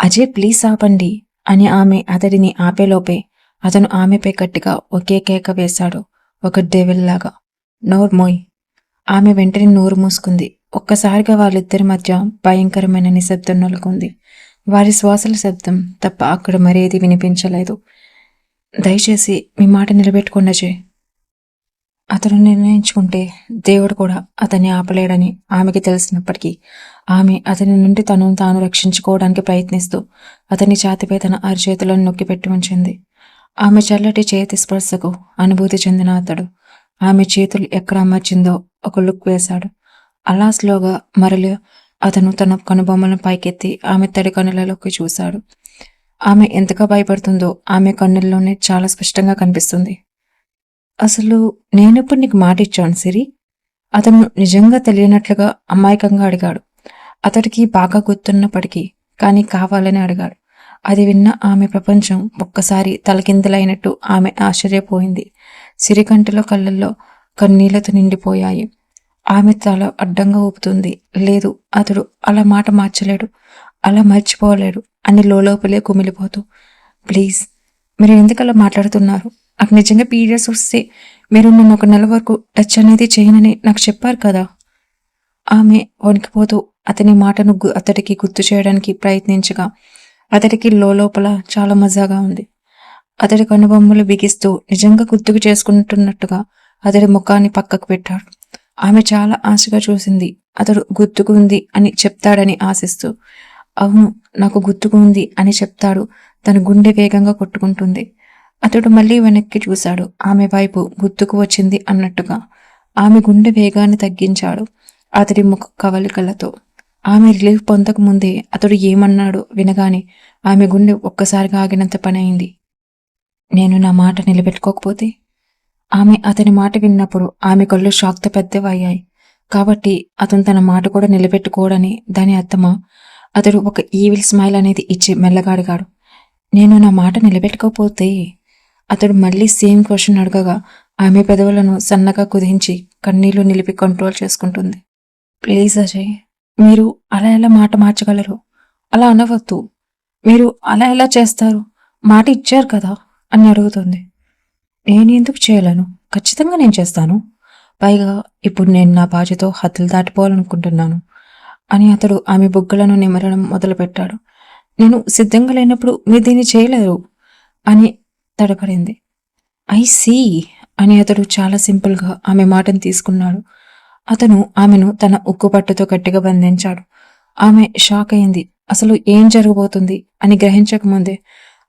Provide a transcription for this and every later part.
Ajay please ఆపండి అని ఆమె అతడిని ఆపేలోపే అతను ఆమెపై గట్టిగా ఒకే కేక వేశాడు ఒక డెవిల్లాగా లాగా. నోర్ మోయ్. ఆమె వెంటనే నోరు మూసుకుంది. ఒక్కసారిగా వాళ్ళిద్దరి మధ్య భయంకరమైన నిశ్శబ్దం నెలకొంది. వారి శ్వాసల శబ్దం తప్ప అక్కడ మరేది వినిపించలేదు. దయచేసి మీ మాట నిలబెట్టుకోండి అజయ్. అతను నిర్ణయించుకుంటే దేవుడు కూడా అతన్ని ఆపలేడని ఆమెకి తెలిసినప్పటికీ ఆమె అతని నుండి తనను తాను రక్షించుకోవడానికి ప్రయత్నిస్తూ అతని ఛాతిపై తన అరచేతులను నొక్కి పెట్టి ఉంచింది. ఆమె చల్లటి చేతి స్పర్శకు అనుభూతి చెందిన అతడు. ఆమె చేతులు ఎక్కడ అమర్చిందో ఒక లుక్ వేశాడు. అలా స్లోగా మరలి అతను తన కనుబొమ్మలను పైకెత్తి ఆమె తడి కనులలోకి చూశాడు. ఆమె ఎంతగా భయపడుతుందో ఆమె కన్నుల్లోనే చాలా స్పష్టంగా కనిపిస్తుంది. అసలు నేనెప్పుడు నీకు మాట ఇచ్చాను సిరి? అతను నిజంగా తెలియనట్లుగా అమాయకంగా అడిగాడు. అతడికి బాగా గుర్తున్నప్పటికీ కానీ కావాలని అడిగాడు. అది విన్న ఆమె ప్రపంచం ఒక్కసారి తలకిందులైనట్టు ఆమె ఆశ్చర్యపోయింది. సిరికంటిలో కళ్ళల్లో కన్నీళ్ళతో నిండిపోయాయి. ఆమె తల అడ్డంగా ఊపుతుంది. లేదు అతడు అలా మాట మార్చలేడు. అలా మర్చిపోలేడు అని లోపలే కుమిలిపోతూ ప్లీజ్ మీరు ఎందుకలా మాట్లాడుతున్నారు? నాకు నిజంగా పీరియడ్స్ వస్తే మీరు నన్ను ఒక నెల వరకు టచ్ అనేది చేయనని నాకు చెప్పారు కదా. ఆమె వణికిపోతూ అతని మాటను గు- అతడికి గుర్తు చేయడానికి ప్రయత్నించగా అతడికి లోపల చాలా మజాగా ఉంది. అతడి కనుబొమ్మలు బిగిస్తూ నిజంగా గుర్తుకు చేసుకుంటున్నట్టుగా అతడి ముఖాన్ని పక్కకు పెట్టాడు. ఆమె చాలా ఆశగా చూసింది అతడు గుర్తుకు ఉంది అని చెప్తాడని ఆశిస్తూ. అవును నాకు గుర్తుకు ఉంది అని చెప్తాడు తన గుండె వేగంగా కొట్టుకుంటుంది. అతడు మళ్ళీ వెనక్కి చూశాడు ఆమె వైపు గుర్తుకు వచ్చింది అన్నట్టుగా. ఆమె గుండె వేగాన్ని తగ్గించాడు అతడి ముఖ కవలికలతో ఆమె రిలీఫ్ పొందకముందే అతడు ఏమన్నాడో వినగానే ఆమె గుండె ఒక్కసారిగా ఆగినంత పని అయింది నేను నా మాట నిలబెట్టుకోకపోతే? ఆమె అతని మాట విన్నప్పుడు ఆమె కళ్ళు షాక్తో పెద్దవయ్యాయి. కాబట్టి అతను తన మాట కూడా నిలబెట్టుకోడని దాని అర్థమా అతడు ఒక ఈవిల్ స్మైల్ అనేది ఇచ్చి మెల్లగా అడిగాడు. నేను నా మాట నిలబెట్టుకోకపోతే? అతడు మళ్ళీ సేమ్ క్వశ్చన్ అడగగా ఆమె పెదవులను సన్నగా కుదించి కన్నీళ్ళు నిలిపి కంట్రోల్ చేసుకుంటుంది. ప్లీజ్ అజయ్. మీరు అలా ఎలా మాట మార్చగలరు? అలా అనవద్దు. మీరు అలా ఎలా చేస్తారు? మాట ఇచ్చారు కదా? అని అడుగుతుంది. నేను ఎందుకు చేయలేను? ఖచ్చితంగా నేను చేస్తాను. పైగా ఇప్పుడు నేను నా బాధ్యతో హద్దులు దాటిపోవాలనుకుంటున్నాను అని అతడు ఆమె బుగ్గలను నిమరడం మొదలుపెట్టాడు. నేను సిద్ధంగా లేనప్పుడు మీరు దీన్ని చేయలేరు అని తడపడింది. ఐ సీ అని అతడు చాలా సింపుల్గా ఆమె మాటను తీసుకున్నాడు. అతను ఆమెను తన ఉక్కు పట్టుతో గట్టిగా బంధించాడు. ఆమె షాక్ అయింది. అసలు ఏం జరగబోతుంది అని గ్రహించకముందే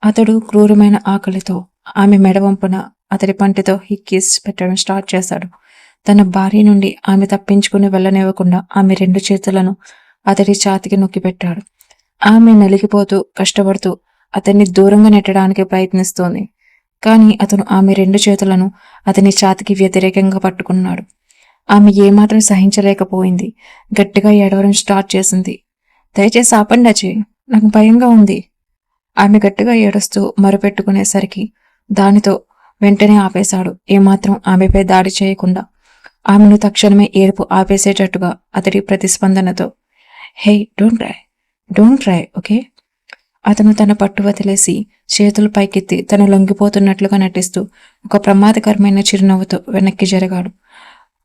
అతడు క్రూరమైన ఆకలితో ఆమె మెడవంపున అతడి పంటితో హిక్కీస్ పెట్టడం స్టార్ట్ చేశాడు. తన భార్య నుండి ఆమె తప్పించుకుని వెళ్ళనివ్వకుండా ఆమె రెండు చేతులను అతడి ఛాతికి నొక్కిపెట్టాడు. ఆమె నలిగిపోతూ కష్టపడుతూ అతన్ని దూరంగా నెట్టడానికి ప్రయత్నిస్తోంది. కానీ అతను ఆమె రెండు చేతులను అతని ఛాతికి వ్యతిరేకంగా పట్టుకున్నాడు. ఆమె ఏమాత్రం సహించలేకపోయింది. గట్టిగా ఏడవడం స్టార్ట్ చేసింది. దయచేసి ఆపండి అజయ్ నాకు భయంగా ఉంది. ఆమె గట్టిగా ఏడుస్తూ మరుపెట్టుకునేసరికి దానితో వెంటనే ఆపేశాడు. ఏమాత్రం ఆమెపై దాడి చేయకుండా ఆమెను తక్షణమే ఏడుపు ఆపేసేటట్టుగా అతడి ప్రతిస్పందనతో hey don't try don't try okay? అతను తన పట్టు వదిలేసి చేతులు పైకెత్తి తను లొంగిపోతున్నట్లుగా నటిస్తూ ఒక ప్రమాదకరమైన చిరునవ్వుతో వెనక్కి జరగాడు.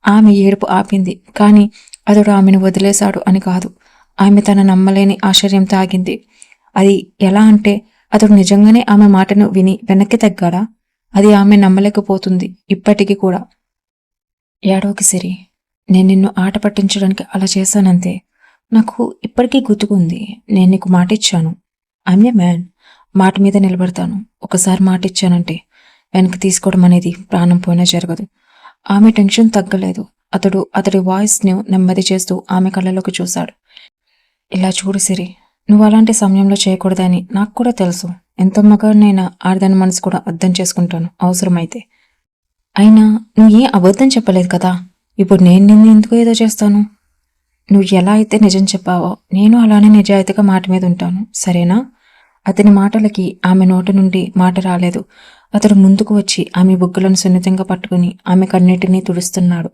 ఆమె ఏడుపు ఆపింది. కానీ అతడు ఆమెను వదిలేశాడు అని కాదు. ఆమె తన నమ్మలేని ఆశ్చర్యం తాగింది. అది ఎలా అంటే అతడు నిజంగానే ఆమె మాటను విని వెనక్కి తగ్గాడా? అది ఆమె నమ్మలేకపోతుంది ఇప్పటికీ కూడా. ఏడోకి సిరి నేను నిన్ను ఆట పట్టించడానికి అలా చేశానంతే. నాకు ఇప్పటికీ గుర్తుకుంది. నేను నీకు మాట ఇచ్చాను ఐమ్ ఏ మ్యాన్. మాట మీద నిలబడతాను. ఒకసారి మాట ఇచ్చానంటే వెనక్కి తీసుకోవడం అనేది ప్రాణం పోయినా జరగదు. ఆమె టెన్షన్ తగ్గలేదు. అతడు అతడి వాయిస్ను నెమ్మది చేస్తూ ఆమె కళ్ళలోకి చూశాడు. ఇలా చూడు సిరి నువ్వు అలాంటి సమయంలో చేయకూడదని నాకు కూడా తెలుసు. ఎంత మగాడినైనా ఆడదాని మనసు కూడా అర్థం చేసుకుంటాను. అవసరమైతే. అయినా నువ్వు ఏ అబద్ధం చెప్పలేదు కదా? ఇప్పుడు నేను నిన్ను ఎందుకు ఏదో చేస్తాను? నువ్వు ఎలా అయితే నిజం చెప్పావో నేను అలానే నిజాయితీగా మాట మీద ఉంటాను. సరేనా? అతని మాటలకి ఆమె నోట నుండి మాట రాలేదు. అతడు ముందుకు వచ్చి ఆమె బుగ్గలను సున్నితంగా పట్టుకుని ఆమె కన్నీటిని తుడుస్తున్నాడు.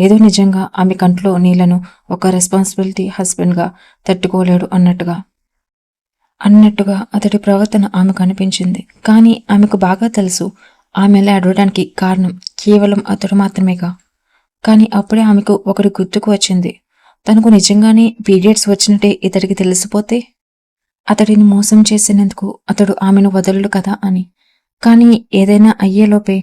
ఏదో నిజంగా ఆమె కంట్లో నీళ్ళను ఒక రెస్పాన్సిబిలిటీ హస్బెండ్గా తట్టుకోలేడు అన్నట్టుగా. అన్నట్టుగా అతడి ప్రవర్తన ఆమెకు అనిపించింది. కానీ ఆమెకు బాగా తెలుసు ఆమె అలా అడవడానికి కారణం కేవలం అతడు మాత్రమేగా. కానీ అప్పుడే ఆమెకు ఒకటి గుర్తుకు వచ్చింది. తనకు నిజంగానే పీరియడ్స్ వచ్చినట్టే ఇతడికి తెలిసిపోతే? అతడిని మోసం చేసినందుకు అతడు ఆమెను వదలడు కదా అని. కానీ ఏదైనా అయ్యేలోపే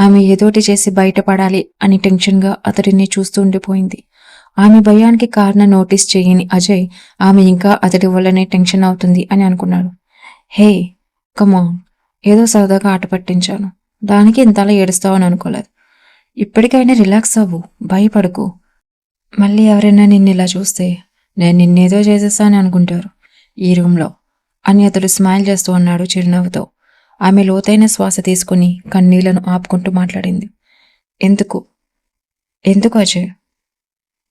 ఆమె ఏదోటి చేసి బయటపడాలి అని టెన్షన్గా అతడిని చూస్తూ ఉండిపోయింది. ఆమె భయానికి కారణం నోటీస్ చేయని అజయ్ ఆమె ఇంకా అతడి వల్లనే టెన్షన్ అవుతుంది అని అనుకున్నాడు. హే కమాన్ ఏదో సరదాగా ఆట పట్టించాను. దానికి ఇంతలా ఏడుస్తావని అనుకోలేదు. ఇప్పటికైనా రిలాక్స్ అవ్వు భయపడకు. మళ్ళీ ఎవరైనా నిన్ను ఇలా చూస్తే నేను నిన్నేదో చేసేసాని అనుకుంటారు ఈ రూమ్లో అని అతడు స్మైల్ చేస్తూ ఉన్నాడు చిరునవ్వుతో. ఆమె లోతైన శ్వాస తీసుకుని కన్నీళ్ళను ఆపుకుంటూ మాట్లాడింది. ఎందుకు? ఎందుకు అజయ్?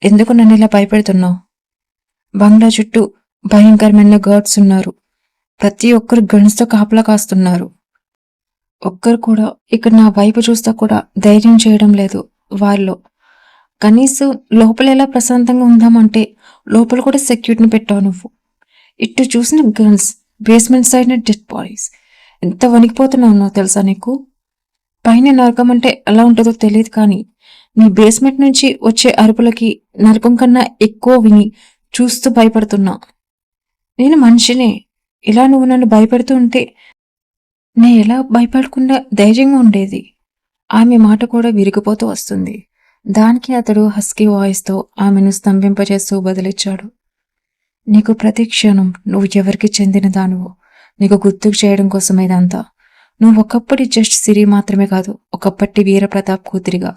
ఎందుకు నన్ను ఇలా భయపెడుతున్నావు? బంగ్లా చుట్టూ భయంకరమైన గర్డ్స్ ఉన్నారు. ప్రతి ఒక్కరు గన్స్తో కాపలా కాస్తున్నారు. ఒక్కరు కూడా ఇక్కడ నా వైపు చూస్తా కూడా ధైర్యం చేయడం లేదు వాళ్ళు కనీసం లోపల ఎలా ప్రశాంతంగా ఉందామంటే లోపల కూడా సెక్యూరిటీని పెట్టావు నువ్వు. ఇటు చూసిన girls basement side dead bodies. ఎంత వణికిపోతున్నానో తెలుసా నీకు? పైన నరకం అంటే ఎలా ఉంటుందో తెలియదు కానీ నీ బేస్మెంట్ నుంచి వచ్చే అరుపులకి నరకం కన్నా ఎక్కువ విని చూస్తూ భయపడుతున్నా. నేను మనిషినే. ఇలా నువ్వు నన్ను భయపెడుతూ ఉంటే నే ఎలా భయపడకుండా ధైర్యంగా ఉండేది? ఆమె మాట కూడా విరిగిపోతూ వస్తుంది. దానికి అతడు హస్కీ వాయిస్తో ఆమెను స్తంభింపజేస్తూ బదిలిచ్చాడు. నీకు ప్రతి క్షణం నువ్వు ఎవరికి చెందిన దానువు నీకు గుర్తుకు చేయడం కోసం ఇదంతా నువ్వు ఒకప్పటి జస్ట్ సిరి మాత్రమే కాదు ఒకప్పటి వీరప్రతాప్ కూతురిగా.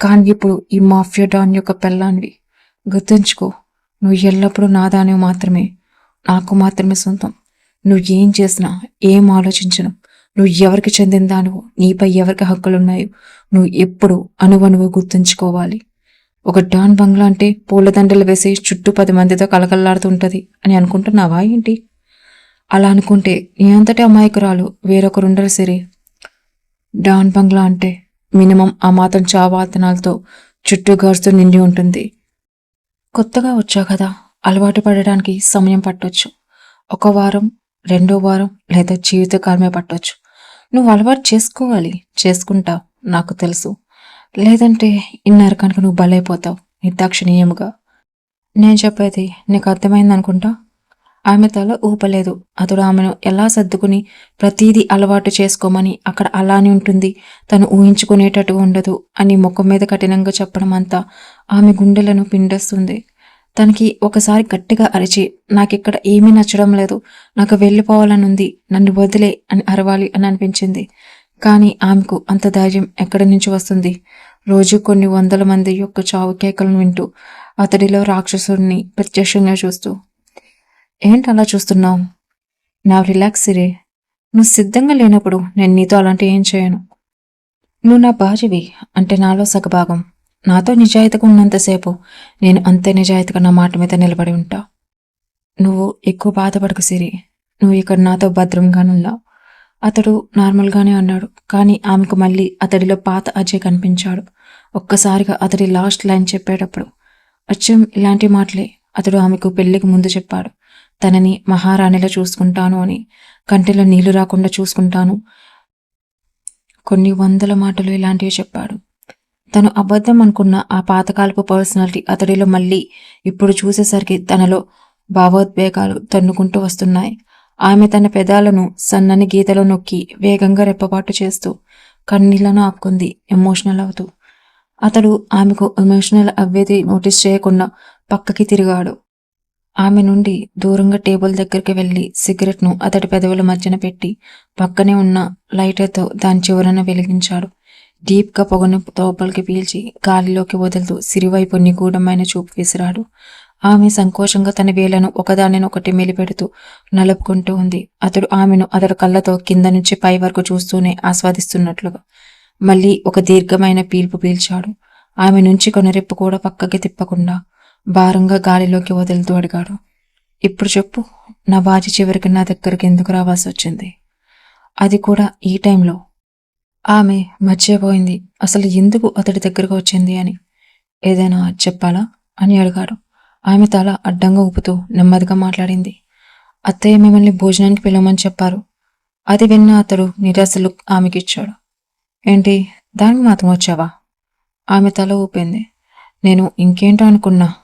కానీ ఇప్పుడు ఈ మాఫియా డాన్ యొక్క పెళ్ళాన్వి. గుర్తుంచుకో నువ్వు ఎల్లప్పుడూ నాదానివి మాత్రమే. నాకు మాత్రమే సొంతం. నువ్వు ఏం చేసినా ఏం ఆలోచించను నువ్వు ఎవరికి చెందిన దానివో నీపై ఎవరికి హక్కులున్నాయో నువ్వు ఎప్పుడు అనువనువు గుర్తుంచుకోవాలి. ఒక డాన్ బంగ్లా అంటే పూలదండలు వేసి చుట్టూ పది మందితో కలకల్లాడుతుంటది అని అనుకుంటున్నావా ఏంటి? అలా అనుకుంటే నీ అంతటి అమాయకురాలు వేరొకరుండరు సరే. డాన్ బంగ్లా అంటే మినిమం ఆ మాత్రం చావాతనాలతో చుట్టూ గడుస్తూ నిండి ఉంటుంది. కొత్తగా వచ్చావు కదా అలవాటు పడడానికి సమయం పట్టొచ్చు. ఒక వారం రెండో వారం లేదా జీవితకాలమే పట్టొచ్చు. నువ్వు అలవాటు చేసుకోవాలి చేసుకుంటావు నాకు తెలుసు. లేదంటే ఇన్నర కనుక నువ్వు బలైపోతావు నిర్దాక్షిణీయముగా. నేను చెప్పేది నీకు అర్థమైంది అనుకుంటా ఆమె తల ఊపలేదు. అతడు ఆమెను ఎలా సర్దుకుని ప్రతీది అలవాటు చేసుకోమని అక్కడ అలానే ఉంటుంది. తను ఊహించుకునేటట్టు ఉండదు అని ముఖం మీద కఠినంగా చెప్పడం అంతా ఆమె గుండెలను పిండేస్తుంది. తనకి ఒకసారి గట్టిగా అరిచి నాకిక్కడ ఏమీ నచ్చడం లేదు. నాకు వెళ్ళిపోవాలనుంది. నన్ను వదిలే అని అరవాలి అని అనిపించింది. కానీ ఆమెకు అంత ధైర్యం ఎక్కడి నుంచి వస్తుంది? రోజు కొన్ని వందల మంది యొక్క చావు కేకలను వింటూ అతడిలో రాక్షసుడిని ప్రత్యక్షంగా చూస్తూ ఏంటలా అలా చూస్తున్నావు? నా రిలాక్స్ సిరే. నువ్వు సిద్ధంగా లేనప్పుడు నేను నీతో అలాంటి ఏం చేయను. నువ్వు నా బాజవి అంటే నాలో సగభాగం. నాతో నిజాయితీగా ఉన్నంతసేపు నేను అంతే నిజాయితీగా నా మాట మీద నిలబడి ఉంటా. నువ్వు ఎక్కువ బాధపడకు సిరి. నువ్వు ఇక్కడ నాతో భద్రంగానున్నా అతడు నార్మల్గానే అన్నాడు కానీ ఆమెకు మళ్ళీ అతడిలో పాత అజయ్ కనిపించాడు. ఒక్కసారిగా అతడి లాస్ట్ లైన్ చెప్పేటప్పుడు అచ్చం ఇలాంటి మాటలే అతడు ఆమెకు పెళ్ళికి ముందు చెప్పాడు. తనని మహారాణిలా చూసుకుంటాను అని కంటిలో నీళ్ళు రాకుండా చూసుకుంటాను. కొన్ని వందల మాటలు ఇలాంటివి చెప్పాడు. తను అబద్ధం అనుకున్న ఆ పాతకాలపు పర్సనాలిటీ అతడిలో మళ్ళీ ఇప్పుడు చూసేసరికి తనలో భావోద్వేగాలు తన్నుకుంటూ వస్తున్నాయి. ఆమె తన పెదాలను సన్నని గీతలో నొక్కి వేగంగా రెప్పపాటు చేస్తూ కన్నీళ్ళను ఆపుకుంది ఎమోషనల్ అవుతూ. అతడు ఆమెకు ఎమోషనల్ అవ్వేది నోటీస్ చేయకుండా పక్కకి తిరిగాడు. ఆమె నుండి దూరంగా టేబుల్ దగ్గరికి వెళ్ళి సిగరెట్ను అతడి పెదవుల మధ్యన పెట్టి పక్కనే ఉన్న లైటర్తో దాని చివరన వెలిగించాడు. డీప్గా పొగను తోపలికి పీల్చి గాలిలోకి వదులుతూ సిరివైపు నిగూఢమైన చూపు విసిరాడు. ఆమె సంకోచంగా తన వేలను ఒకదానినొకటి మెలిపెడుతూ నలుపుకుంటూ ఉంది. అతడు ఆమెను అతడు కళ్ళతో కింద నుంచి పై వరకు చూస్తూనే ఆస్వాదిస్తున్నట్లుగా మళ్ళీ ఒక దీర్ఘమైన పీల్పు పీల్చాడు. ఆమె నుంచి కొనరెప్పు కూడా పక్కకి తిప్పకుండా భారంగా గాలిలోకి వదులుతూ అడిగాడు. ఇప్పుడు చెప్పు నా బాజీ చివరికి నా దగ్గరికి ఎందుకు రావాల్సి వచ్చింది? అది కూడా ఈ టైంలో. ఆమె మర్చిపోయింది అసలు ఎందుకు అతడి దగ్గరకు వచ్చింది అని. ఏదైనా చెప్పాలా? అని అడిగాడు. ఆమె తల అడ్డంగా ఊపుతూ నెమ్మదిగా మాట్లాడింది. అత్తయ్య మిమ్మల్ని భోజనానికి పిలవమని చెప్పారు. అది విన్న అతడు నిరాశలు ఆమెకిచ్చాడు ఏంటి దానికి మాత్రం వచ్చావా? ఆమె తల ఊపింది. నేను ఇంకేంటో అనుకున్నా.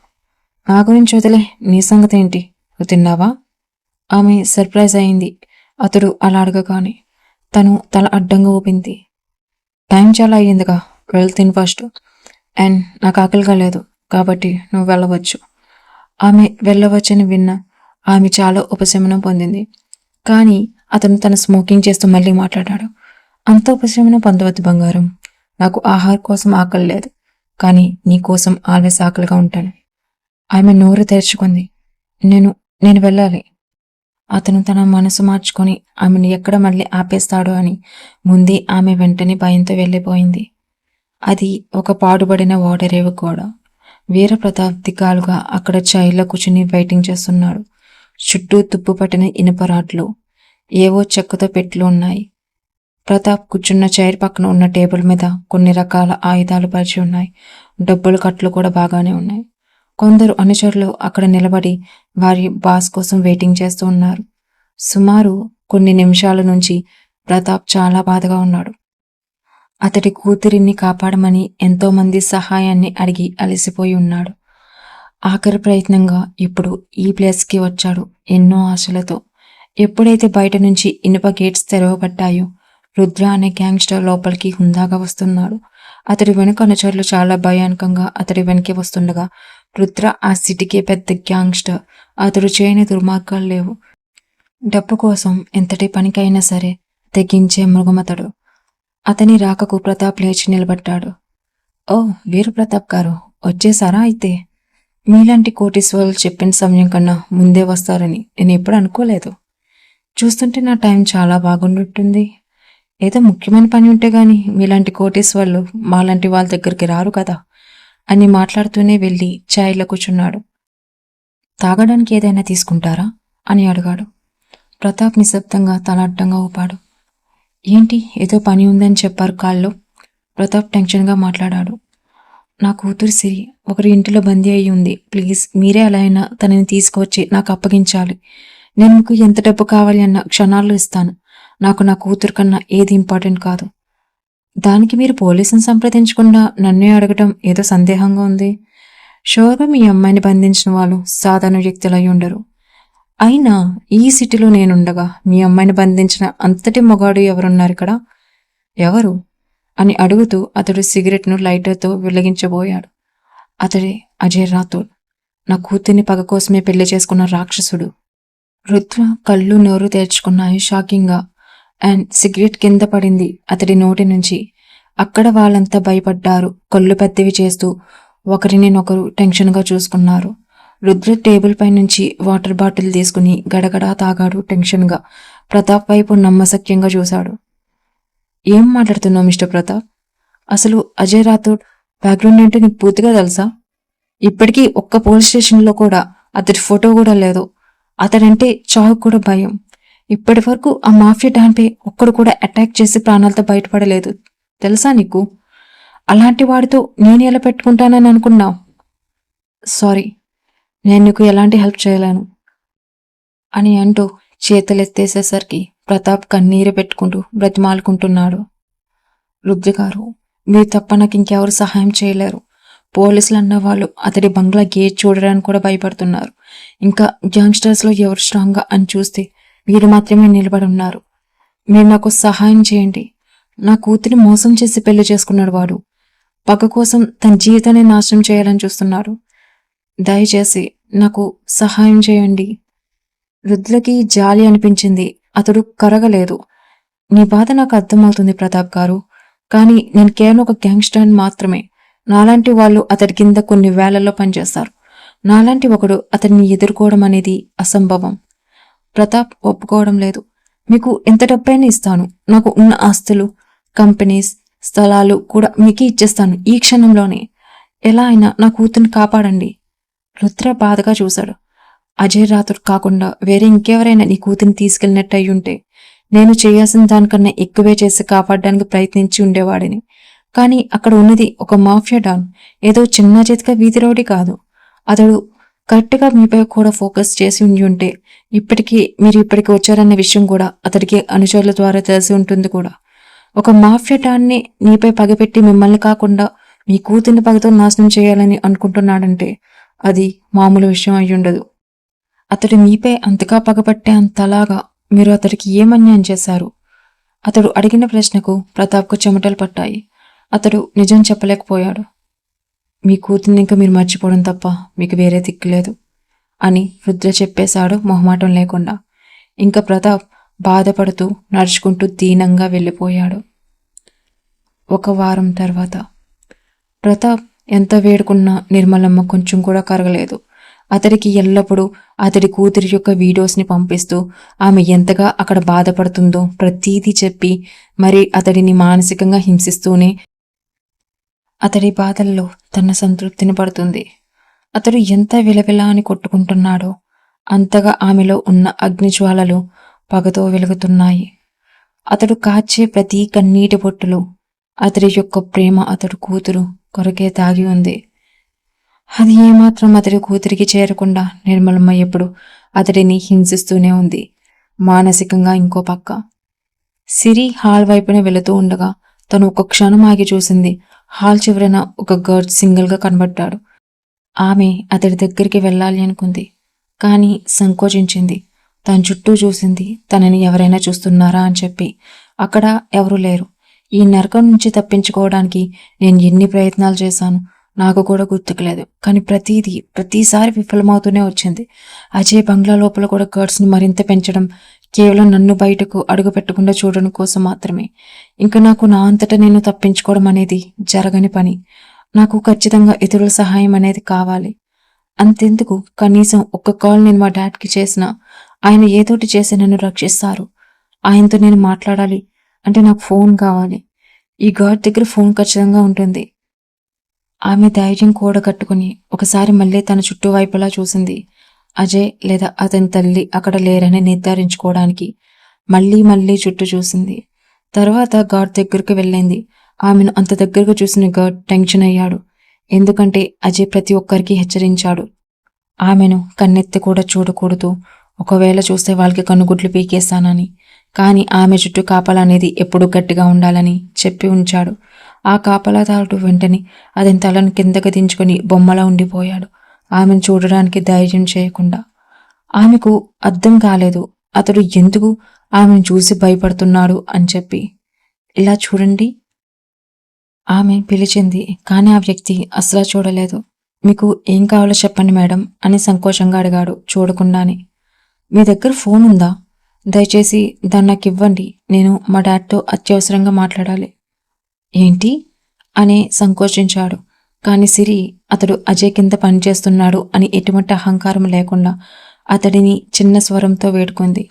నా గురించి వదిలే నీ సంగతి ఏంటి? నువ్వు తిన్నావా? ఆమె సర్ప్రైజ్ అయింది. అతడు అలా అడగగానే తను తల అడ్డంగా ఊపింది. టైం చాలా అయ్యిందిగా వెళ్ తిని ఫస్ట్. అండ్ నాకు ఆకలిగా లేదు కాబట్టి నువ్వు వెళ్ళవచ్చు. ఆమె వెళ్ళవచ్చని విన్న ఆమె చాలా ఉపశమనం పొందింది. కానీ అతను తన స్మోకింగ్ చేస్తూ మళ్ళీ మాట్లాడాడు. అంత ఉపశమనం పొందవద్దు బంగారం. నాకు ఆహారం కోసం ఆకలి లేదు. కానీ నీ కోసం ఆల్వేస్ ఆకలిగా ఉంటాను. ఆమె నోరు తెరుచుకుంది. నేను నేను వెళ్ళాలి. అతను తన మనసు మార్చుకొని ఆమెను ఎక్కడ మళ్ళీ ఆపేస్తాడో అని ముందే ఆమె వెంటనే భయంతో వెళ్ళిపోయింది. అది ఒక పాడుబడిన ఓడరేవు కూడా వీరప్రతాప్ దిగాలుగా అక్కడ చైర్లో కూర్చుని వెయిటింగ్ చేస్తున్నాడు. చుట్టూ తుప్పు పట్టిన ఇనుప ఏవో చెక్కతో పెట్లు ఉన్నాయి. ప్రతాప్ కూర్చున్న చైర్ పక్కన ఉన్న టేబుల్ మీద కొన్ని రకాల ఆయుధాలు పరిచి ఉన్నాయి. డబ్బులు కట్లు కూడా బాగానే ఉన్నాయి. కొందరు అనుచరులు అక్కడ నిలబడి వారి బాస్ కోసం వెయిటింగ్ చేస్తూ ఉన్నారు. సుమారు కొన్ని నిమిషాల నుంచి ప్రతాప్ చాలా బాధగా ఉన్నాడు. అతడి కూతురిని కాపాడమని ఎంతోమంది సహాయాన్ని అడిగి అలసిపోయి ఉన్నాడు. ఆఖరి ప్రయత్నంగా ఇప్పుడు ఈ ప్లేస్కి వచ్చాడు ఎన్నో ఆశలతో. ఎప్పుడైతే బయట నుంచి ఇనుప గేట్స్ తెరవబడ్డాయో రుద్ర అనే గ్యాంగ్స్టర్ లోపలికి హుందాగా వస్తున్నాడు. అతడి వెనుక అనుచరులు చాలా భయానకంగా అతడి వెనక్కి వస్తుండగా రుద్ర ఆ సిటీకే పెద్ద గ్యాంగ్స్టర్ అతడు చేయని దుర్మార్గాలు లేవు. డబ్బు కోసం ఎంతటి పనికైనా సరే తెగించే మృగమతడు. అతని రాకకు ప్రతాప్ లేచి నిలబడ్డాడు. ఓ వీరు ప్రతాప్ గారు వచ్చేసారా అయితే? మీలాంటి కోటీశ్వరులు చెప్పిన సమయం కన్నా ముందే వస్తారని నేను ఎప్పుడు అనుకోలేదు. చూస్తుంటే నా టైం చాలా బాగుంటుంది ఏదో ముఖ్యమైన పని ఉంటే గాని మీలాంటి కోటీశ్వర్లు మాలాంటి వాళ్ళ దగ్గరికి రారు కదా. అని మాట్లాడుతూనే వెళ్ళి చైర్లో కూర్చున్నాడు. తాగడానికి ఏదైనా తీసుకుంటారా? అని అడిగాడు. ప్రతాప్ నిశ్శబ్దంగా తల అడ్డంగా ఊపాడు. ఏంటి? ఏదో పని ఉందని చెప్పారు కాల్లో? ప్రతాప్ టెన్షన్గా మాట్లాడాడు. నా కూతురు సిరి ఒకరి ఇంటిలో బందీ అయి ఉంది. ప్లీజ్ మీరే అలా అయినా తనని తీసుకువచ్చి నాకు అప్పగించాలి. నేను మీకు ఎంత డబ్బు కావాలి అన్న క్షణాల్లో ఇస్తాను. నాకు నా కూతురు కన్నా ఏది ఇంపార్టెంట్ కాదు. దానికి మీరు పోలీసుని సంప్రదించకుండా నన్నే అడగటం ఏదో సందేహంగా ఉంది. షోర్గా మీ అమ్మాయిని బంధించిన వాళ్ళు సాధారణ వ్యక్తులు అయి ఉండరు. అయినా ఈ సిటీలో నేనుండగా మీ అమ్మాయిని బంధించిన అంతటి మొగాడు ఎవరున్నారు ఇక్కడ? ఎవరు? అని అడుగుతూ అతడు సిగరెట్ను లైటర్తో వెలిగించబోయాడు. అతడే అజయ్ రాథోడ్. నా కూతుర్ని పగ కోసమే పెళ్ళి చేసుకున్న రాక్షసుడు. రుద్ర కళ్ళు నోరు తెరుచుకున్నాయి షాకింగ్గా. అండ్ సిగరెట్ కింద పడింది అతడి నోటి నుంచి. అక్కడ వాళ్ళంతా భయపడ్డారు కళ్ళు పెద్దవి చేస్తూ. ఒకరినొకరు టెన్షన్గా చూసుకున్నారు. రుద్ర టేబుల్ పై నుంచి వాటర్ బాటిల్ తీసుకుని గడగడా తాగాడు టెన్షన్గా. ప్రతాప్ వైపు నమ్మసక్యంగా చూశాడు. ఏం మాట్లాడుతున్నావు మిస్టర్ ప్రతాప్? అసలు అజయ్ రాథోడ్ బ్యాక్గ్రౌండ్ ఏంటో నీకు పూర్తిగా తెలుసా? ఇప్పటికీ ఒక్క పోలీస్ స్టేషన్లో కూడా అతడి ఫోటో కూడా లేదు. అతడంటే చావు కూడా భయం. ఇప్పటి వరకు ఆ మాఫియా డాన్పై ఒక్కడు కూడా అటాక్ చేసి ప్రాణాలతో బయటపడలేదు. తెలుసా నీకు? అలాంటి వాడితో నేను ఎలా పెట్టుకుంటానని అనుకున్నావు? సారీ నేను నీకు ఎలాంటి హెల్ప్ చేయలేను. అని అంటూ చేతులెత్తేసేసరికి ప్రతాప్ కన్నీరు పెట్టుకుంటూ బ్రతిమాలుకుంటున్నాడు. రుద్ర గారు మీరు తప్ప నాకు ఇంకెవరు సహాయం చేయలేరు. పోలీసులు అన్న వాళ్ళు అతడి బంగ్లా గేట్ చూడడానికి కూడా భయపడుతున్నారు. ఇంకా గ్యాంగ్స్టర్స్లో ఎవరు స్ట్రాంగ్గా అని చూస్తే మీరు మాత్రమే నిలబడి ఉన్నారు. మీరు నాకు సహాయం చేయండి. నా కూతురి మోసం చేసి పెళ్ళి చేసుకున్నాడు వాడు. పగ కోసం తన జీవితాన్ని నాశనం చేయాలని చూస్తున్నాడు దయచేసి నాకు సహాయం చేయండి. రుద్రకి జాలి అనిపించింది. అతడు కరగలేదు. నీ బాధ నాకు అర్థమవుతుంది ప్రతాప్ గారు. కానీ నేను కేవలం ఒక గ్యాంగ్స్టర్ మాత్రమే. నాలాంటి వాళ్ళు అతడి కింద కొన్ని వేలల్లో పనిచేస్తారు. నాలాంటి ఒకడు అతన్ని ఎదుర్కోవడం అనేది అసంభవం. ప్రతాప్ ఒప్పుకోవడం లేదు. మీకు ఎంత డబ్బైనా ఇస్తాను. నాకు ఉన్న ఆస్తులు కంపెనీస్ స్థలాలు కూడా మీకు ఇచ్చేస్తాను ఈ క్షణంలోనే. ఎలా అయినా నా కూతుర్ని కాపాడండి. రుద్ర బాధగా చూశాడు. అజయ్ రాథోడ్ కాకుండా వేరే ఇంకెవరైనా నీ కూతురిని తీసుకెళ్ళినట్టు అయి ఉంటే నేను చేయాల్సిన దానికన్నా ఎక్కువే చేసి కాపాడడానికి ప్రయత్నించి ఉండేవాడిని. కానీ అక్కడ ఉన్నది ఒక మాఫియా డాన్. ఏదో చిన్న చేతిగా వీధి రౌడీ కాదు. అతడు కరెక్ట్గా మీపై కూడా ఫోకస్ చేసి ఉండి ఉంటే ఇప్పటికీ మీరు ఇప్పటికి వచ్చారన్న విషయం కూడా అతడికి అనుచరుల ద్వారా తెలిసి ఉంటుంది కూడా. ఒక మాఫియటాన్ని నీపై పగపెట్టి మిమ్మల్ని కాకుండా మీ కూతుర్ని పగతో నాశనం చేయాలని అనుకుంటున్నాడంటే అది మామూలు విషయం అయి ఉండదు. అతడు మీపై అంతగా పగపట్టే అంతలాగా మీరు అతడికి ఏమన్యాయం చేశారు? అతడు అడిగిన ప్రశ్నకు ప్రతాప్కు చెమటలు పట్టాయి. అతడు నిజం చెప్పలేకపోయాడు. మీ కూతుర్ని ఇంకా మీరు మర్చిపోవడం తప్ప మీకు వేరే దిక్కులేదు అని రుద్ర చెప్పేశాడు మొహమాటం లేకుండా. ఇంకా ప్రతాప్ బాధపడుతూ నడుచుకుంటూ దీనంగా వెళ్ళిపోయాడు. ఒక వారం తర్వాత. ప్రతాప్ ఎంత వేడుకున్నా నిర్మలమ్మ కొంచెం కూడా కరగలేదు. అతడికి ఎల్లప్పుడూ అతడి కూతురి యొక్క వీడియోస్ని పంపిస్తూ ఆమె ఎంతగా అక్కడ బాధపడుతుందో ప్రతీదీ చెప్పి మరి అతడిని మానసికంగా హింసిస్తూనే అతడి బాధల్లో తన సంతృప్తిని పడుతుంది. అతడు ఎంత విలవిలా అని కొట్టుకుంటున్నాడో అంతగా ఆమెలో ఉన్న అగ్నిజ్వాలలు పగతో వెలుగుతున్నాయి. అతడు కాచే ప్రతి కన్నీటి బొట్టులు అతడి యొక్క ప్రేమ అతడు కూతురు కొరకే తాగి ఉంది. అది ఏమాత్రం అతడి కూతురికి చేరకుండా నిర్మలమ్మ ఎప్పుడు అతడిని హింసిస్తూనే ఉంది. మానసికంగా ఇంకో పక్క. సిరి హాల్ వైపున వెళుతూ ఉండగా తను ఒక క్షణం ఆగి చూసింది హాల్ చివరన ఒక గర్డ్ సింగిల్గా కనబడ్డాడు. ఆమె అతడి దగ్గరికి వెళ్ళాలి అనుకుంది కానీ సంకోచించింది. తన చుట్టూ చూసింది తనని ఎవరైనా చూస్తున్నారా అని చెప్పి. అక్కడ ఎవరూ లేరు. ఈ నరకం నుంచి తప్పించుకోవడానికి నేను ఎన్ని ప్రయత్నాలు చేశాను నాకు కూడా గుర్తుకులేదు. కానీ ప్రతిదీ ప్రతిసారి విఫలమవుతూనే వచ్చింది. అజయ్ బంగ్లా లోపల కూడా గర్డ్స్ని మరింత పెంచడం కేవలం నన్ను బయటకు అడుగు పెట్టకుండా చూడడం కోసం మాత్రమే. ఇంకా నాకు నా అంతటా నేను తప్పించుకోవడం అనేది జరగని పని. నాకు ఖచ్చితంగా ఇతరుల సహాయం అనేది కావాలి. అంతెందుకు? కనీసం ఒక్క కాల్ నేను మా డాడ్కి చేసిన ఆయన ఏదోటి చేసి నన్ను రక్షిస్తారు. ఆయనతో నేను మాట్లాడాలి అంటే నాకు ఫోన్ కావాలి. ఈ గాడ్ దగ్గర ఫోన్ ఖచ్చితంగా ఉంటుంది. ఆమె ధైర్యం కూడగట్టుకుని ఒకసారి మళ్ళీ తన చుట్టూ వైపులా చూసింది. అజయ్ లేదా అతని తల్లి అక్కడ లేరని నిర్ధారించుకోవడానికి మళ్ళీ మళ్ళీ చుట్టూ చూసింది. తర్వాత గాడ్ దగ్గరకు వెళ్ళింది. ఆమెను అంత దగ్గరకు చూసిన గాడ్ టెన్షన్ అయ్యాడు. ఎందుకంటే అజయ్ ప్రతి ఒక్కరికి హెచ్చరించాడు. ఆమెను కన్నెత్తి కూడా చూడకూడదు. ఒకవేళ చూస్తే వాళ్ళకి కన్నుగుడ్లు పీకేస్తానని. కానీ ఆమె చుట్టూ కాపలనేది ఎప్పుడూ గట్టిగా ఉండాలని చెప్పి ఉంచాడు. ఆ కాపలాదారుడు వెంటనే అతని తలను కిందకు దించుకొని బొమ్మలా ఉండిపోయాడు. ఆమెను చూడడానికి ధైర్యం చేయకుండా. ఆమెకు అర్థం కాలేదు. అతడు ఎందుకు ఆమెను చూసి భయపడుతున్నాడు అని చెప్పి. ఇలా చూడండి. ఆమె పిలిచింది కానీ ఆ వ్యక్తి అసలు చూడలేదు. మీకు ఏం కావాలో చెప్పండి మేడం అని సంకోచంగా అడిగాడు చూడకుండానే. మీ దగ్గర ఫోన్ ఉందా? దయచేసి దాన్ని నాకు ఇవ్వండి. నేను మా డాడ్తో అత్యవసరంగా మాట్లాడాలి. ఏంటి? అని సంకోచించాడు. కాని సిరి అతడు అజయ్ కింద పనిచేస్తున్నాడు అని ఎటువంటి అహంకారం లేకుండా అతడిని చిన్న స్వరంతో వేడుకుంది.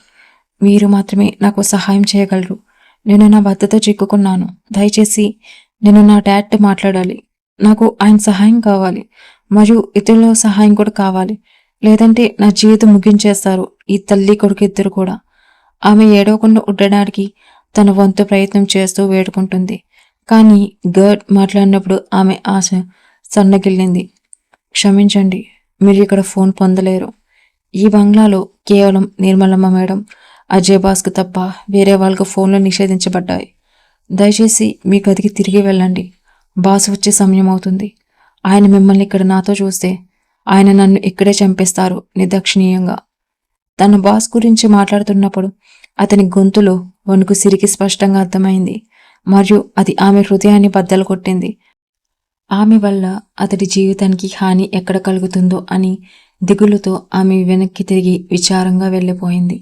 మీరు మాత్రమే నాకు సహాయం చేయగలరు. నేను నా భర్తతో చిక్కుకున్నాను. దయచేసి నేను నా డాడ్తో మాట్లాడాలి. నాకు ఆయన సహాయం కావాలి. మరియు ఇతరుల సహాయం కూడా కావాలి. లేదంటే నా జీవితం ముగించేస్తారు. ఈ తల్లి కొడుకు ఇద్దరు కూడా. ఆమె ఏడవకుండా ఉండడానికి తన వంతు ప్రయత్నం చేస్తూ వేడుకుంటుంది. కానీ గర్డ్ మాట్లాడినప్పుడు ఆమె ఆశ సన్నగిల్లింది క్షమించండి మీరు ఇక్కడ ఫోన్ పొందలేరు. ఈ బంగ్లాలో కేవలం నిర్మలమ్మ మేడం అజయ్ బాస్కు తప్ప వేరే వాళ్ళకు ఫోన్లు నిషేధించబడ్డాయి. దయచేసి మీ గదికి తిరిగి వెళ్ళండి. బాస్ వచ్చే సమయం అవుతుంది. ఆయన మిమ్మల్ని ఇక్కడ నాతో చూస్తే ఆయన నన్ను ఇక్కడే చంపేస్తారు నిర్దాక్షిణీయంగా. తన బాస్ గురించి మాట్లాడుతున్నప్పుడు అతని గొంతులో వణుకు సిరికి స్పష్టంగా అర్థమైంది. మరియు అది ఆమె హృదయాన్ని బద్దలు కొట్టింది. ఆమె వల్ల అతడి జీవితానికి హాని ఎక్కడ కలుగుతుందో అని దిగులుతో ఆమె వెనక్కి తిరిగి విచారంగా వెళ్ళిపోయింది.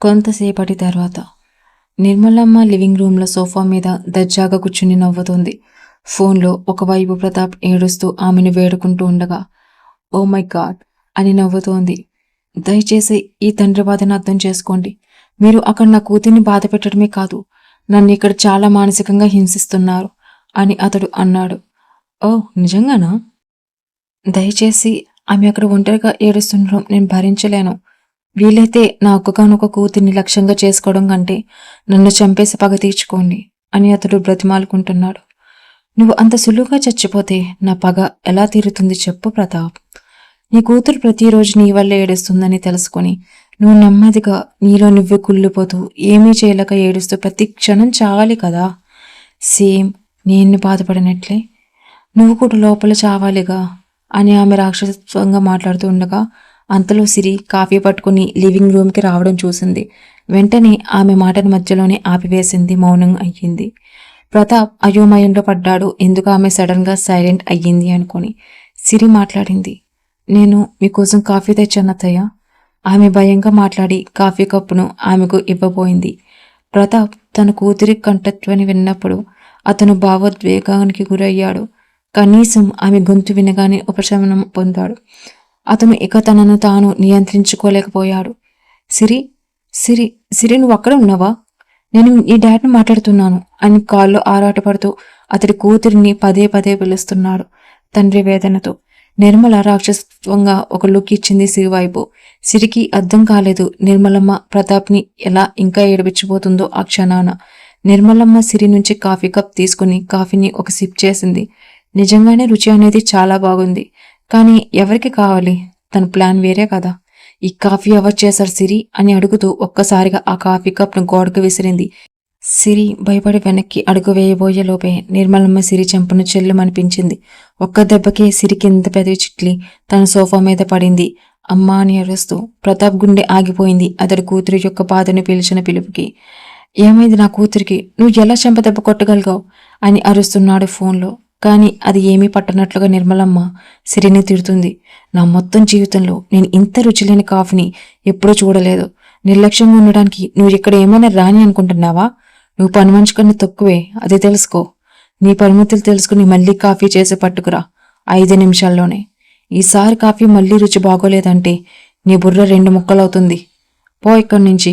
కొంతసేపటి తర్వాత నిర్మలమ్మ లివింగ్ రూమ్లో సోఫా మీద దర్జాగా కూర్చుని నవ్వుతుంది. ఫోన్లో ఒకవైపు ప్రతాప్ ఏడుస్తూ ఆమెను వేడుకుంటూ ఉండగా ఓ మై గాడ్ అని నవ్వుతోంది. దయచేసి ఈ తండ్రి బాధను అర్థం చేసుకోండి. మీరు అక్కడ నా కూతుర్ని బాధ పెట్టడమే కాదు నన్ను ఇక్కడ చాలా మానసికంగా హింసిస్తున్నారు అని అతడు అన్నాడు. ఓ నిజంగానా? దయచేసి ఆమె అక్కడ ఒంటరిగా ఏడుస్తుండడం నేను భరించలేను. వీలైతే నా ఒక్కగానొక కూతుర్ని లక్ష్యంగా చేసుకోవడం కంటే నన్ను చంపేసి పగ తీర్చుకోండి అని అతడు బ్రతిమాలుకుంటున్నాడు. నువ్వు అంత సులువుగా చచ్చిపోతే నా పగ ఎలా తీరుతుంది చెప్పు ప్రతాప్. నీ కూతురు ప్రతిరోజు నీ వల్ల ఏడుస్తుందని తెలుసుకొని నువ్వు నెమ్మదిగా నీలో నువ్వు కుళ్ళిపోతూ ఏమీ చేయలేక ఏడుస్తూ ప్రతి క్షణం చావాలి కదా. సేమ్ నేను బాధపడినట్లే. నువ్వు కూడా లోపల చావాలిగా అని ఆమె రాక్షసత్వంగా మాట్లాడుతూ ఉండగా అంతలో సిరి కాఫీ పట్టుకుని లివింగ్ రూమ్కి రావడం చూసింది. వెంటనే ఆమె మాటను మధ్యలోనే ఆపివేసింది. మౌనం అయ్యింది. ప్రతాప్ అయోమయంలో పడ్డాడు. ఎందుకు ఆమె సడన్గా సైలెంట్ అయ్యింది అనుకొని సిరి మాట్లాడింది. నేను మీకోసం కాఫీ తెచ్చానత్తయ్య ఆమె భయంగా మాట్లాడి కాఫీ కప్పును ఆమెకు ఇవ్వబోయింది. ప్రతాప్ తన కూతురి కంటత్వని విన్నప్పుడు అతను భావోద్వేగానికి గురయ్యాడు. కనీసం ఆమె గొంతు వినగానే ఉపశమనం పొందాడు. అతను ఇక తనను తాను నియంత్రించుకోలేకపోయాడు. సిరి సిరి సిరి నువ్వు అక్కడ ఉన్నావా? నేను నీ డాడ్ని మాట్లాడుతున్నాను అని కాల్లో ఆరాటపడుతూ అతడి కూతురిని పదే పదే పిలుస్తున్నాడు తండ్రి వేదనతో. నిర్మల రాక్షసత్వంగా ఒక లుక్ ఇచ్చింది సిరి వైపు. సిరికి అర్థం కాలేదు నిర్మలమ్మ ప్రతాప్ని ఎలా ఇంకా ఏడిపించిపోతుందో ఆ క్షణాన. నిర్మలమ్మ సిరి నుంచి కాఫీ కప్ తీసుకుని కాఫీని ఒక సిప్ చేసింది. నిజంగానే రుచి అనేది చాలా బాగుంది. కానీ ఎవరికి కావాలి? తన ప్లాన్ వేరే కదా. ఈ కాఫీ ఎవరు చేశారు సిరి అని అడుగుతూ ఒక్కసారిగా ఆ కాఫీ కప్ను గోడకు విసిరింది. సిరి భయపడి వెనక్కి అడుగు వేయబోయే లోపే నిర్మలమ్మ సిరి చెంపను చెల్లుమనిపించింది. ఒక్క దెబ్బకే సిరి కింద పెదవి చిట్లి తన సోఫా మీద పడింది. అమ్మా అని అరుస్తూ ప్రతాప్ గుండె ఆగిపోయింది అతడి కూతురి యొక్క బాధను పిలిచిన పిలుపుకి. ఏమైంది నా కూతురికి? నువ్వు ఎలా చెంప దెబ్బ కొట్టగలిగావు? అని అరుస్తున్నాడు ఫోన్లో కానీ అది ఏమీ పట్టనట్లుగా నిర్మలమ్మ సిరిని తిడుతుంది. నా మొత్తం జీవితంలో నేను ఇంత రుచిలేని కాఫీని ఎప్పుడూ చూడలేదు. నిర్లక్ష్యంగా ఉండడానికి నువ్వు ఇక్కడ ఏమైనా రాని అనుకుంటున్నావా? నువ్వు పని మనిషి కన్నా తక్కువే అది తెలుసుకో. నీ పరిమితులు తెలుసుకుని మళ్ళీ కాఫీ చేసి పట్టుకురా ఐదు నిమిషాల్లోనే. ఈసారి కాఫీ మళ్ళీ రుచి బాగోలేదంటే నీ బుర్ర రెండు ముక్కలవుతుంది. పో ఇక్కడి నుంచి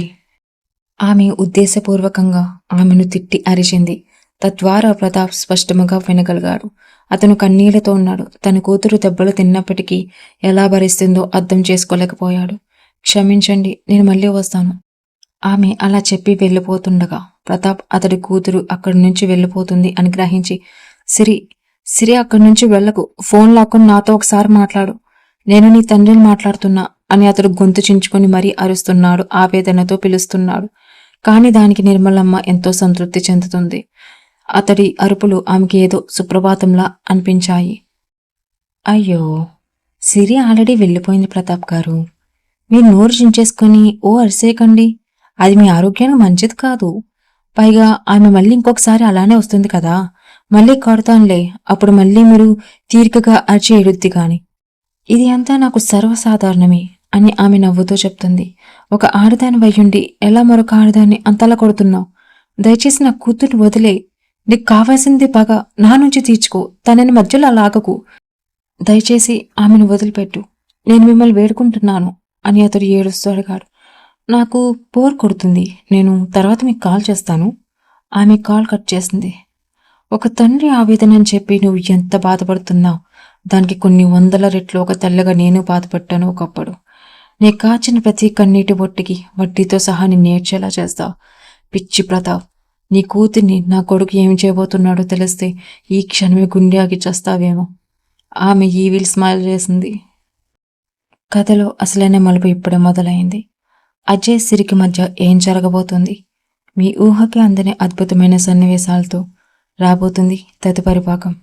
ఆమె ఉద్దేశపూర్వకంగా ఆమెను తిట్టి అరిచింది. తద్వారా ప్రతాప్ స్పష్టముగా వినగలిగాడు. అతను కన్నీళ్ళతో ఉన్నాడు. తన కూతురు దెబ్బలు తిన్నప్పటికీ ఎలా భరిస్తుందో అర్థం చేసుకోలేకపోయాడు. క్షమించండి నేను మళ్ళీ వస్తాను. ఆమె అలా చెప్పి వెళ్ళిపోతుండగా ప్రతాప్ అతడి కూతురు అక్కడి నుంచి వెళ్ళిపోతుంది అని గ్రహించి సిరి సిరి అక్కడి నుంచి వెళ్ళకు. ఫోన్ లాక్కుని నాతో ఒకసారి మాట్లాడు. నేను నీ తండ్రిని మాట్లాడుతున్నా అని అతడు గొంతు చించుకొని మరీ అరుస్తున్నాడు ఆవేదనతో పిలుస్తున్నాడు. కాని దానికి నిర్మలమ్మ ఎంతో సంతృప్తి చెందుతుంది. అతడి అరుపులు ఆమెకి ఏదో సుప్రభాతంలా అనిపించాయి. అయ్యో సిరి ఆల్రెడీ వెళ్ళిపోయింది ప్రతాప్ గారు. మీరు నోరు చించేసుకొని ఓ అరిసేయకండి. అది మీ ఆరోగ్యానికి మంచిది కాదు. పైగా ఆమె మళ్ళీ ఇంకొకసారి అలానే వస్తుంది కదా. మళ్ళీ కొడతానులే. అప్పుడు మళ్ళీ మీరు తీరికగా అరిచి ఎడుద్ది కాని ఇది అంతా నాకు సర్వసాధారణమే అని ఆమె నవ్వుతో చెప్తుంది. ఒక ఆడదాని వయ్యుండి ఎలా మరొక ఆడదాన్ని అంతలా కొడుతున్నావు? దయచేసి నా కూతురు వదిలే. నీకు కావాల్సింది పగ నా నుంచి తీర్చుకో. తనని మధ్యలో లాగకు. దయచేసి ఆమెను వదిలిపెట్టు. నేను మిమ్మల్ని వేడుకుంటున్నాను అని అతడు ఏడుస్తూ అడిగాడు నాకు బోర్ కొడుతుంది. నేను తర్వాత మీకు కాల్ చేస్తాను. ఆమె కాల్ కట్ చేసింది. ఒక తండ్రి ఆవేదన అని చెప్పి నువ్వు ఎంత బాధపడుతున్నావు? దానికి కొన్ని వందల రెట్లు ఒక తెల్లగా నేను బాధపడ్డాను ఒకప్పుడు. నీ కాచిన ప్రతి కన్నీటి బొట్టికి వడ్డీతో సహా నిన్ను ఏడ్చేలా చేస్తావు. పిచ్చి ప్రతాప్. నీ కూతుర్ని నా కొడుకు ఏమి చేయబోతున్నాడో తెలిస్తే ఈ క్షణమే గుండె ఆగి చేస్తావేమో. ఆమె ఈవిల్ స్మైల్ చేసింది. కథలో అసలైన మలుపు ఇప్పుడే మొదలైంది. అజయ్ సిరికి మధ్య ఏం జరగబోతుంది? మీ ఊహకి అందని అద్భుతమైన సన్నివేశాలతో రాబోతుంది తదుపరి భాగం.